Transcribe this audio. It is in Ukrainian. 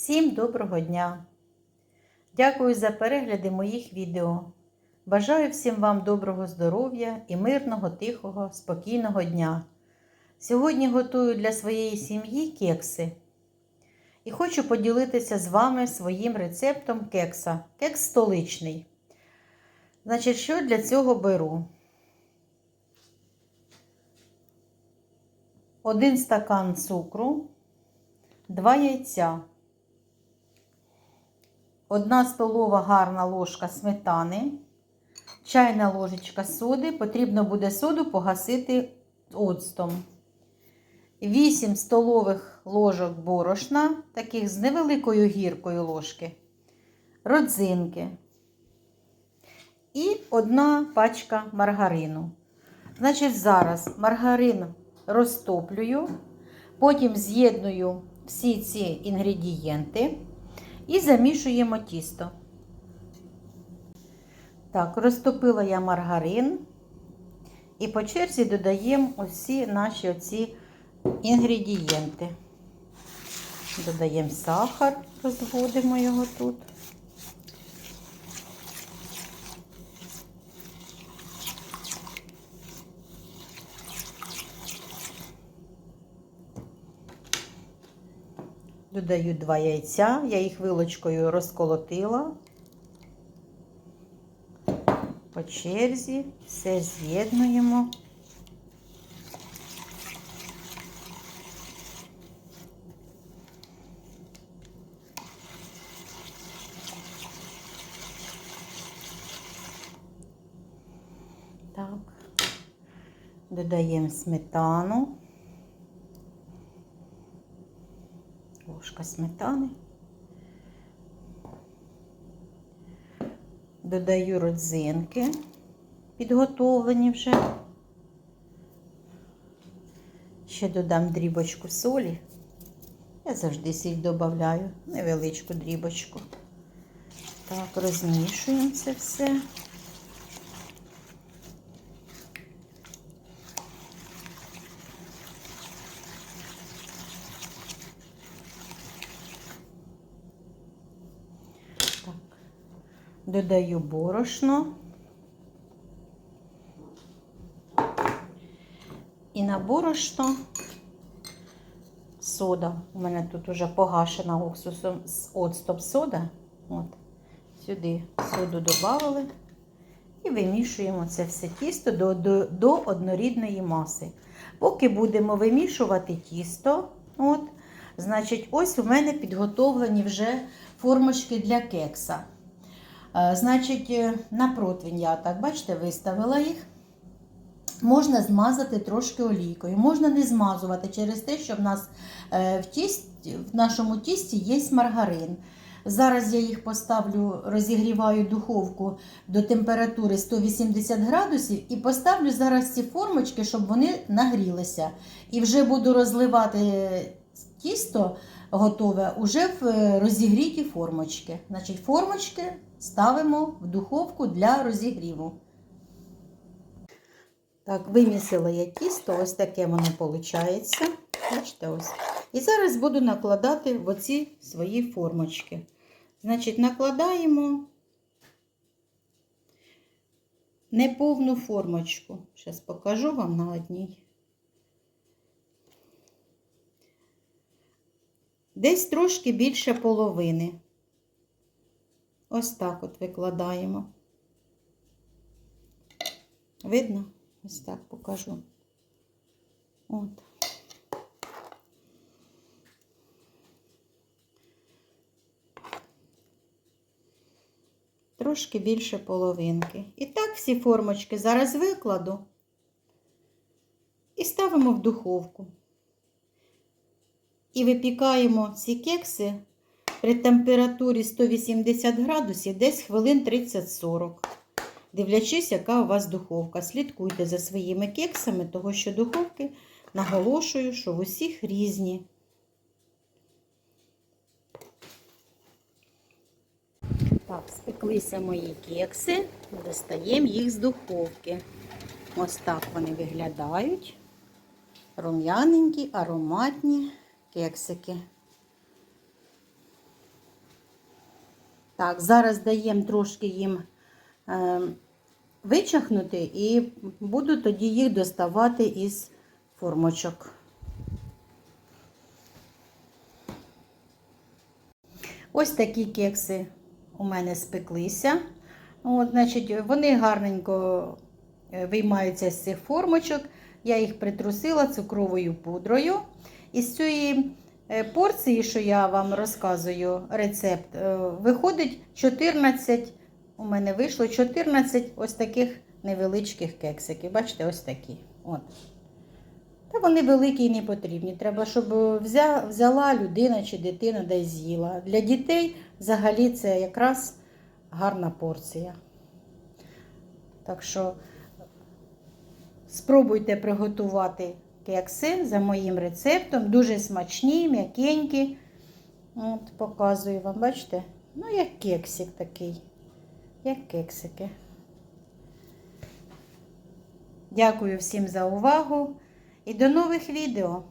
Всім доброго дня! Дякую за перегляди моїх відео. Бажаю всім вам доброго здоров'я і мирного, тихого, спокійного дня. Сьогодні готую для своєї сім'ї кекси. І хочу поділитися з вами своїм рецептом кекса. Кекс столичний. Значить, що для цього беру? Один стакан цукру, два яйця. Одна столова гарна ложка сметани, чайна ложечка соди. Потрібно буде соду погасити оцтом. 8 столових ложок борошна, таких з невеликою гіркою ложки, родзинки і одна пачка маргарину. Значить, зараз маргарин розтоплюю, потім з'єдную всі ці інгредієнти. І замішуємо тісто. Так, розтопила я маргарин. І по черзі додаємо усі наші оці інгредієнти. Додаємо сахар, розводимо його тут. Додаю два яйця, я їх вилочкою розколотила. По черзі все з'єднуємо. Так, додаємо сметану. Ложка сметани. Додаю родзинки, підготовлені вже. Ще додам дрібочку солі. Я завжди сіль додаю, невеличку дрібочку. Так, розмішуємо це все. Додаю борошно. І на борошно сода. У мене тут вже погашена уксусом з оцтом сода. От. Сюди соду додали і вимішуємо це все тісто до, до, до однорідної маси. Поки будемо вимішувати тісто, от, значить, ось у мене підготовлені вже формочки для кекса. Е, значить, е, на противень я так, бачите, виставила їх. Можна змазати трошки олійкою. Можна не змазувати через те, що в нас е, в тісті, в нашому тісті є маргарин. Зараз я їх поставлю, розігріваю духовку до температури 180 градусів і поставлю зараз ці формочки, щоб вони нагрілися. І вже буду розливати тісто готове уже в розігріті формочки. Значить, формочки ставимо в духовку для розігріву. Так, вимісила я тісто, ось таке воно виходить. Бачите, ось. І зараз буду накладати в оці свої формочки. Значить, накладаємо неповну формочку. Зараз покажу вам на одній. Десь трошки більше половини. Ось так от викладаємо. Видно? Ось так покажу. От. Трошки більше половинки. І так всі формочки зараз викладу і ставимо в духовку. І випікаємо ці кекси при температурі 180 градусів десь хвилин 30-40. Дивлячись, яка у вас духовка. Слідкуйте за своїми кексами, того що духовки наголошую, що в усіх різні. Так, спеклися мої кекси, достаємо їх з духовки. Ось так вони виглядають. Рум'яненькі, ароматні кексики. Так, зараз даємо трошки їм е, вичахнути і буду тоді їх доставати із формочок. Ось такі кекси у мене спеклися. От, значить, вони гарненько е, виймаються з цих формочок. Я їх притрусила цукровою пудрою. Із цієї е, порції, що я вам розказую, рецепт, е, виходить 14, у мене вийшло 14 ось таких невеличких кексиків. Бачите, ось такі. От. Та вони великі і не потрібні. Треба, щоб взяла людина чи дитина десь з'їла. Для дітей взагалі це якраз гарна порція. Так що спробуйте приготувати кекси за моїм рецептом. Дуже смачні, м'якенькі. От, показую вам, бачите? Ну, як кексик такий. Як кексики. Дякую всім за увагу і до нових відео!